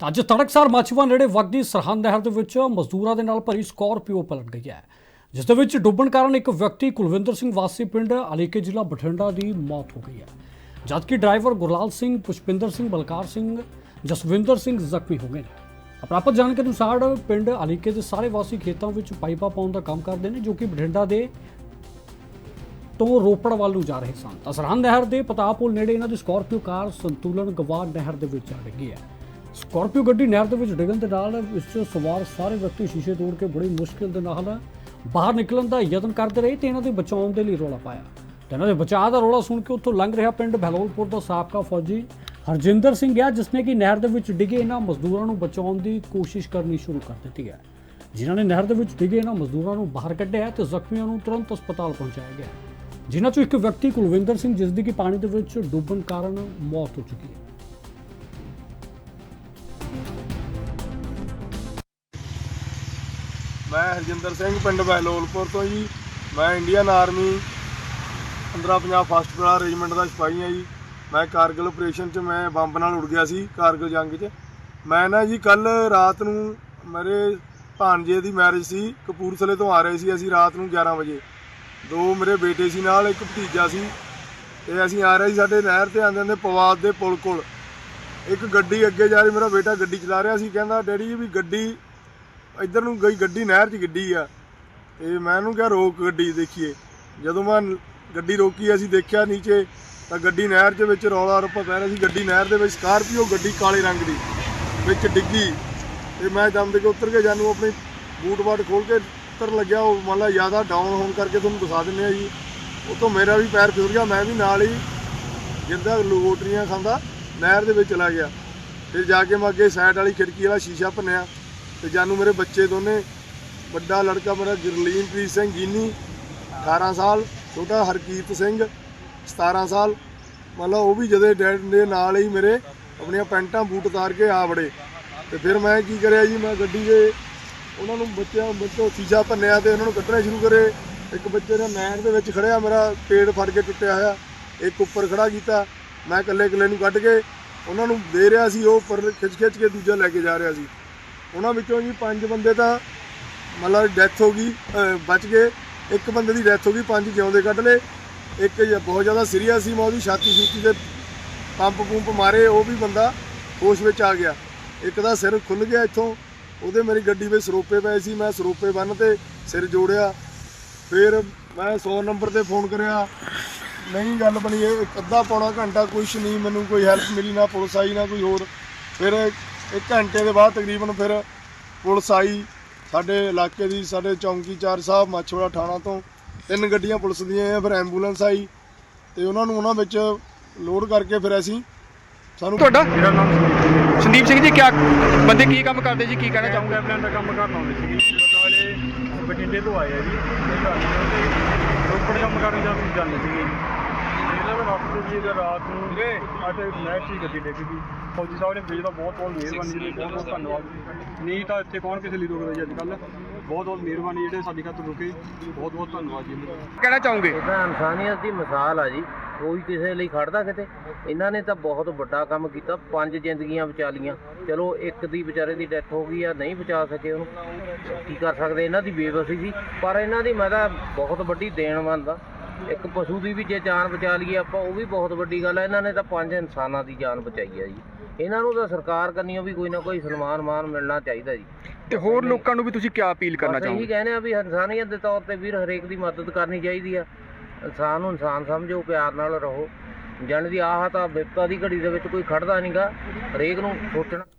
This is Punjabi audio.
ਤਾਂ ਅੱਜ ਤੜਕਸਾਰ ਮਾਛੀਵਾ ਨੇੜੇ ਵਗਦੀ ਸਰਹੰਦ ਨਹਿਰ ਦੇ ਵਿੱਚ ਮਜ਼ਦੂਰਾਂ ਦੇ ਨਾਲ ਭਰੀ ਸਕਾਰਪੀਓ ਪਲਟ ਗਈ ਹੈ, ਜਿਸ ਦੇ ਵਿੱਚ ਡੁੱਬਣ ਕਾਰਨ ਇੱਕ ਵਿਅਕਤੀ ਕੁਲਵਿੰਦਰ ਸਿੰਘ ਵਾਸੀ ਪਿੰਡ ਅਲੀਕੇ ਜ਼ਿਲ੍ਹਾ ਬਠਿੰਡਾ ਦੀ ਮੌਤ ਹੋ ਗਈ ਹੈ, ਜਦਕਿ ਡਰਾਈਵਰ ਗੁਰਲਾਲ ਸਿੰਘ, ਪੁਸ਼ਪਿੰਦਰ ਸਿੰਘ, ਬਲਕਾਰ ਸਿੰਘ, ਜਸਵਿੰਦਰ ਸਿੰਘ ਜ਼ਖਮੀ ਹੋ ਗਏ ਨੇ। ਪ੍ਰਾਪਤ ਜਾਣਕਾਰੀ ਅਨੁਸਾਰ ਪਿੰਡ ਅਲੀਕੇ ਦੇ ਸਾਰੇ ਵਾਸੀ ਖੇਤਾਂ ਵਿੱਚ ਪਾਈਪਾਂ ਪਾਉਣ ਦਾ ਕੰਮ ਕਰਦੇ ਨੇ, ਜੋ ਕਿ ਬਠਿੰਡਾ ਦੇ ਤੋਂ ਰੋਪੜ ਵੱਲ ਨੂੰ ਜਾ ਰਹੇ ਸਨ। ਤਾਂ ਸਰਹੰਦ ਨਹਿਰ ਦੇ ਪਤਾਪੁਲ ਨੇੜੇ ਇਹਨਾਂ ਦੀ ਸਕਾਰਪੀਓ ਕਾਰ ਸੰਤੁਲਨ ਗਵਾ ਨਹਿਰ ਦੇ ਵਿੱਚ ਆ ਡਿੱਗੀ ਹੈ। ਸਕਾਰਪੀਓ ਗੱਡੀ ਨਹਿਰ ਦੇ ਵਿੱਚ ਡਿੱਗਣ ਦੇ ਨਾਲ ਇਸ 'ਚ ਸਵਾਰ ਸਾਰੇ ਵਿਅਕਤੀ ਸ਼ੀਸ਼ੇ ਤੋੜ ਕੇ ਬੜੀ ਮੁਸ਼ਕਿਲ ਦੇ ਨਾਲ ਬਾਹਰ ਨਿਕਲਣ ਦਾ ਯਤਨ ਕਰਦੇ ਰਹੇ ਤੇ ਇਹਨਾਂ ਦੇ ਬਚਾਉਣ ਦੇ ਲਈ ਰੋਲਾ ਪਾਇਆ। ਤੇ ਇਹਨਾਂ ਦੇ ਬਚਾਅ ਦਾ ਰੋਲਾ ਸੁਣ ਕੇ ਉੱਥੋਂ ਲੰਘ ਰਿਹਾ ਪਿੰਡ ਬਹਿਲੋਲਪੁਰ ਦਾ ਸਾਬਕਾ ਫੌਜੀ ਹਰਜਿੰਦਰ ਸਿੰਘ ਹੈ ਜਿਸਨੇ ਕਿ ਨਹਿਰ ਦੇ ਵਿੱਚ ਡਿੱਗੇ ਇਹਨਾਂ ਮਜ਼ਦੂਰਾਂ ਨੂੰ ਬਚਾਉਣ ਦੀ ਕੋਸ਼ਿਸ਼ ਕਰਨੀ ਸ਼ੁਰੂ ਕਰ ਦਿੱਤੀ ਹੈ। ਜਿਨ੍ਹਾਂ ਨੇ ਨਹਿਰ ਦੇ ਵਿੱਚ ਡਿੱਗੇ ਇਹਨਾਂ ਮਜ਼ਦੂਰਾਂ ਨੂੰ ਬਾਹਰ ਕੱਢਿਆ ਹੈ ਤੇ ਜ਼ਖਮੀਆਂ ਨੂੰ ਤੁਰੰਤ ਹਸਪਤਾਲ ਪਹੁੰਚਾਇਆ ਗਿਆ ਜਿਨ੍ਹਾਂ ਚੋਂ ਇੱਕ ਵਿਅਕਤੀ ਕੁਲਵਿੰਦਰ ਸਿੰਘ, ਜਿਸ ਦੀ ਕਿ ਪਾਣੀ ਦੇ ਵਿੱਚ ਡੁੱਬਣ ਕਾਰਨ ਮੌਤ ਹੋ ਚੁੱਕੀ ਹੈ। ਮੈਂ ਹਰਜਿੰਦਰ ਸਿੰਘ, ਪਿੰਡ ਬਹਿਲੋਲਪੁਰ ਤੋਂ ਜੀ। ਮੈਂ ਇੰਡੀਅਨ ਆਰਮੀ 1550 ਫਸਟ ਬਰਾ ਰੈਜੀਮੈਂਟ ਦਾ ਸਿਪਾਹੀ ਹਾਂ ਜੀ। ਮੈਂ ਕਾਰਗਿਲ ਆਪਰੇਸ਼ਨ 'ਚ ਮੈਂ ਬੰਬ ਨਾਲ ਉੜ ਗਿਆ ਸੀ, ਕਾਰਗਿਲ ਜੰਗ 'ਚ। ਮੈਂ ਨਾ ਜੀ ਕੱਲ ਰਾਤ ਨੂੰ ਮੇਰੇ ਭਾਣਜੇ ਦੀ ਮੈਰਿਜ ਸੀ, ਕਪੂਰਥਲੇ ਤੋਂ ਆ ਰਹੇ ਸੀ ਅਸੀਂ ਰਾਤ ਨੂੰ 11 ਵਜੇ। ਦੋ ਮੇਰੇ ਬੇਟੇ ਸੀ ਨਾਲ, ਇੱਕ ਭਤੀਜਾ ਸੀ। ਤੇ ਅਸੀਂ ਆ ਰਹੇ ਸੀ ਸਾਡੇ ਨਹਿਰ ਤੇ ਆਂਦੇ ਆਂਦੇ ਪਵਾਦ ਦੇ ਪੁਲ ਕੋਲ। ਇੱਕ ਗੱਡੀ ਅੱਗੇ ਜਾ ਰਹੀ, ਮੇਰਾ ਬੇਟਾ ਗੱਡੀ ਚਲਾ ਰਿਹਾ ਸੀ, ਕਹਿੰਦਾ, ਡੈਡੀ ਵੀ ਗੱਡੀ ਇੱਧਰ ਨੂੰ ਗਈ ਗੱਡੀ, ਨਹਿਰ 'ਚ ਗੱਡੀ ਆ। ਤੇ ਮੈਂ ਉਹਨੂੰ ਕਿਹਾ, ਰੋਕ ਗੱਡੀ ਦੇਖੀਏ। ਜਦੋਂ ਮੈਂ ਗੱਡੀ ਰੋਕੀ, ਅਸੀਂ ਦੇਖਿਆ ਨੀਚੇ, ਤਾਂ ਗੱਡੀ ਨਹਿਰ ਦੇ ਵਿੱਚ ਰੌਲਾ ਰੱਪਾ ਪੈ ਰਿਹਾ ਸੀ। ਗੱਡੀ ਨਹਿਰ ਦੇ ਵਿੱਚ ਸਕਾਰਪੀਓ, ਗੱਡੀ ਕਾਲੇ ਰੰਗ ਦੀ, ਵਿੱਚ ਡਿੱਗੀ। ਤੇ ਮੈਂ ਦਮ ਦੇ ਕੇ ਉੱਤਰ ਕੇ ਜਾਨੂੰ ਆਪਣੀ ਬੂਟ ਬਾਟ ਖੋਲ ਕੇ ਉੱਤਰ ਲੱਗਿਆ। ਉਹ ਮੰਨ ਲਾ ਜ਼ਿਆਦਾ ਡਾਊਨ ਹੋਣ ਕਰਕੇ ਤੁਹਾਨੂੰ ਦਿਖਾ ਦਿੰਦੇ ਆ ਜੀ। ਉਹ ਮੇਰਾ ਵੀ ਪੈਰ ਫਿਸਲ ਗਿਆ, ਮੈਂ ਵੀ ਨਾਲ ਹੀ ਜਿੱਦਾਂ ਲੋਟਰੀਆਂ ਖਾਂਦਾ, ਨਹਿਰ ਦੇ ਵਿੱਚ ਚਲਾ ਗਿਆ। ਫਿਰ ਜਾ ਕੇ ਮੈਂ ਅੱਗੇ ਸਾਈਡ ਵਾਲੀ ਖਿੜਕੀ ਵਾਲਾ ਸ਼ੀਸ਼ਾ ਭੰਨਿਆ। ਤੇ ਜਾਨੂੰ ਮੇਰੇ ਬੱਚੇ ਦੋਨੇ, ਵੱਡਾ ਲੜਕਾ ਮੇਰਾ ਗੁਰਲੀਨਪ੍ਰੀਤ ਸਿੰਘ ਗੀਨੀ 18 ਸਾਲ, ਛੋਟਾ ਹਰਕੀਰਤ ਸਿੰਘ 17 ਸਾਲ। ਮਤਲਬ ਉਹ ਵੀ ਜਦੇ ਡੈਡ ਦੇ ਨਾਲ ਹੀ ਮੇਰੇ ਆਪਣੀਆਂ ਪੈਂਟਾਂ ਬੂਟ ਉਤਾਰ ਕੇ ਆ ਵੜੇ। ਤੇ ਫਿਰ ਮੈਂ ਕੀ ਕਰਿਆ ਜੀ, ਮੈਂ ਗੱਡੀ ਦੇ ਉਹਨਾਂ ਨੂੰ ਬੱਚਿਆਂ ਵਿੱਚੋਂ ਸ਼ੀਸ਼ਾ ਭੰਨਿਆ ਤੇ ਉਹਨਾਂ ਨੂੰ ਕੱਢਣਾ ਸ਼ੁਰੂ ਕਰੇ। ਇੱਕ ਬੱਚੇ ਨੇ ਨਹਿਰ ਦੇ ਵਿੱਚ ਖੜਿਆ, ਮੇਰਾ ਪੇੜ ਫੜ ਕੇ ਟੁੱਟਿਆ ਹੋਇਆ। ਇੱਕ ਉੱਪਰ ਖੜਾ ਕੀਤਾ, ਮੈਂ ਇਕੱਲੇ ਇਕੱਲੇ ਨੂੰ ਕੱਢ ਕੇ, ਉਹਨਾਂ ਨੂੰ ਦੇ ਰਿਹਾ ਸੀ, ਉਹ ਉੱਪਰ ਖਿੱਚ ਖਿੱਚ ਕੇ ਦੂਜਾ ਲੈ ਕੇ ਜਾ ਰਿਹਾ ਸੀ। ਉਹਨਾਂ ਵਿੱਚੋਂ ਜੀ ਪੰਜ ਬੰਦੇ ਤਾਂ ਮਤਲਬ ਡੈਥ ਹੋ ਗਈ, ਅਹ ਬਚ ਗਏ। ਇੱਕ ਬੰਦੇ ਦੀ ਡੈਥ ਹੋ ਗਈ, ਪੰਜ ਜਿਉਂਦੇ ਕੱਢ ਲਏ। ਇੱਕ ਜ- ਬਹੁਤ ਜ਼ਿਆਦਾ ਸੀਰੀਅਸ ਸੀ ਮੈਂ ਉਹਦੀ ਛਾਤੀ ਛੂਤੀ ਤੇ ਪੰਪ ਪੰਪ ਮਾਰੇ, ਉਹ ਵੀ ਬੰਦਾ ਹੋਸ਼ ਵਿੱਚ ਆ ਗਿਆ। ਇੱਕ ਦਾ ਸਿਰ ਖੁੱਲ ਗਿਆ ਇੱਥੋਂ, ਉਹਦੇ ਮੇਰੀ ਗੱਡੀ ਵਿੱਚ ਸਰੋਪੇ ਪਏ ਸੀ, ਮੈਂ ਸਰੋਪੇ ਬੰਨ ਤੇ ਸਿਰ ਜੋੜਿਆ। ਫਿਰ ਮੈਂ 100 ਨੰਬਰ ਤੇ ਫੋਨ ਕਰਿਆ, ਨਹੀਂ, ਗੱਲ ਬਣੀ ਇਹ, ਇੱਕ ਅੱਧਾ ਪੌਣਾ ਘੰਟਾ ਕੁਛ ਨਹੀਂ, ਮੈਨੂੰ ਕੋਈ ਹੈਲਪ ਮਿਲੀ ਨਾ ਪੁਲਿਸ ਆਈ ਨਾ ਕੋਈ ਹੋਰ। ਫਿਰ ਇੱਕ ਘੰਟੇ ਦੇ ਬਾਅਦ ਤਕਰੀਬਨ ਫਿਰ ਪੁਲਿਸ ਆਈ। ਸਾਡੇ ਇਲਾਕੇ ਦੀ ਸਾਡੇ ਚੌਂਕੀਚਾਰ ਸਾਹਿਬ ਮਾਛੋੜਾ ਥਾਣਾ ਤੋਂ ਤਿੰਨ ਗੱਡੀਆਂ ਪੁਲਿਸ ਦੀਆਂ ਫਿਰ ਐਂਬੂਲੈਂਸ ਆਈ ਤੇ ਉਹਨਾਂ ਨੂੰ ਉਹਨਾਂ ਵਿੱਚ ਲੋਡ ਕਰਕੇ ਫਿਰ ਅਸੀਂ ਸਾਨੂੰ ਤੁਹਾਡਾ? ਮੇਰਾ ਨਾਮ ਸੰਦੀਪ ਸੰਦੀਪ ਸਿੰਘ ਜੀ ਕਿਆ ਬੰਦੇ ਕੀ ਕੰਮ ਕਰਦੇ ਜੀ ਕੀ ਕਹਿਣਾ ਚਾਹੋਗੇ? ਪਾਈਪਲਾਈਨ ਦਾ ਕੰਮ ਕਰਨ ਆਉਂਦੇ ਸੀਗੇ ਵਾਲੇ ਬਠਿੰਡੇ ਤੋਂ ਆਏ ਆ ਜੀ ਤੇ ਘਰ ਰੋਪੜ ਕੰਮ ਕਰਨ ਜਾਂ ਜਾਂਦੇ ਸੀਗੇ ਜੀ ਰਾਤ ਜੀ ਦਾ ਰਾਤ ਨੂੰ ਅਤੇ ਨੈਕਸਟ ਹੀ ਗੱਡੀ ਡਿੱਗ ਗਈ ਫੌਜੀ ਸਾਹਿਬ ਨੇ ਭੇਜ ਦਾ ਬਹੁਤ ਬਹੁਤ ਮਿਹਰਬਾਨੀ ਜੀ ਬਹੁਤ ਬਹੁਤ ਧੰਨਵਾਦ ਨਹੀਂ ਤਾਂ ਇੱਥੇ ਕੌਣ ਕਿਸੇ ਲਈ ਰੁਕਦਾ ਜੀ ਅੱਜ ਕੱਲ੍ਹ? ਬਹੁਤ ਬਹੁਤ ਮਿਹਰਬਾਨੀ ਜਿਹੜੇ ਸਾਡੀ ਖਾਤਰ ਰੁਕੇ ਬਹੁਤ ਬਹੁਤ ਧੰਨਵਾਦ ਜੀ ਕਹਿਣਾ ਚਾਹੋਗੇ? ਇਹ ਤਾਂ ਇਨਸਾਨੀਅਤ ਦੀ ਮਿਸਾਲ ਆ ਜੀ। ਕੋਈ ਕਿਸੇ ਲਈ ਖੜਦਾ ਕਿਤੇ? ਇਹਨਾਂ ਨੇ ਤਾਂ ਬਹੁਤ ਵੱਡਾ ਕੰਮ ਕੀਤਾ। ਪੰਜ ਜ਼ਿੰਦਗੀਆਂ ਬਚਾ ਲੀਆਂ। ਚਲੋ ਇੱਕ ਦੀ ਵਿਚਾਰੇ ਦੀ ਡੈਥ ਹੋ ਗਈ ਆ ਨਹੀਂ ਬਚਾ ਸਕੇ ਉਹਨੂੰ। ਕੀ ਕਰ ਸਕਦੇ? ਇਹਨਾਂ ਦੀ ਬੇਵਸੀ ਸੀ। ਪਰ ਇਹਨਾਂ ਦੀ ਮੈਂ ਤਾਂ ਬਹੁਤ ਵੱਡੀ ਦੇਣ ਮੰਨਦਾ ਇੱਕ ਪਸ਼ੂ ਦੀ ਵੀ ਜੇ ਜਾਨ ਬਚਾ ਲਈਏ ਆਪਾਂ ਉਹ ਵੀ ਬਹੁਤ ਵੱਡੀ ਗੱਲ ਹੈ ਇਹਨਾਂ ਨੇ ਤਾਂ ਪੰਜ ਇਨਸਾਨਾਂ ਦੀ ਜਾਨ ਬਚਾਈ ਆ ਜੀ। ਇਹਨਾਂ ਨੂੰ ਤਾਂ ਸਰਕਾਰ ਕੰਨੀਓ ਵੀ ਕੋਈ ਨਾ ਕੋਈ ਸਨਮਾਨ ਮਾਨ ਮਿਲਣਾ ਚਾਹੀਦਾ ਜੀ। ਤੇ ਹੋਰ ਲੋਕਾਂ ਨੂੰ ਵੀ ਤੁਸੀਂ ਕੀ ਅਪੀਲ ਕਰਨਾ ਚਾਹੋਗੇ? ਕਹਿੰਦੇ ਆ ਵੀ ਇਨਸਾਨੀਅਤ ਦੇ ਤੌਰ ਤੇ ਵੀਰ ਹਰੇਕ ਦੀ ਮਦਦ ਕਰਨੀ ਚਾਹੀਦੀ ਆ। ਇਨਸਾਨ ਨੂੰ ਇਨਸਾਨ ਸਮਝੋ ਪਿਆਰ ਨਾਲ ਰਹੋ। ਜਾਣੀ ਦੀ ਆਹ ਤਾਂ ਵਿਪਤਾ ਦੀ ਘੜੀ ਦੇ ਵਿੱਚ ਕੋਈ ਖੜਦਾ ਨਹੀਂਗਾ ਹਰੇਕ ਨੂੰ ਸੋਚਣਾ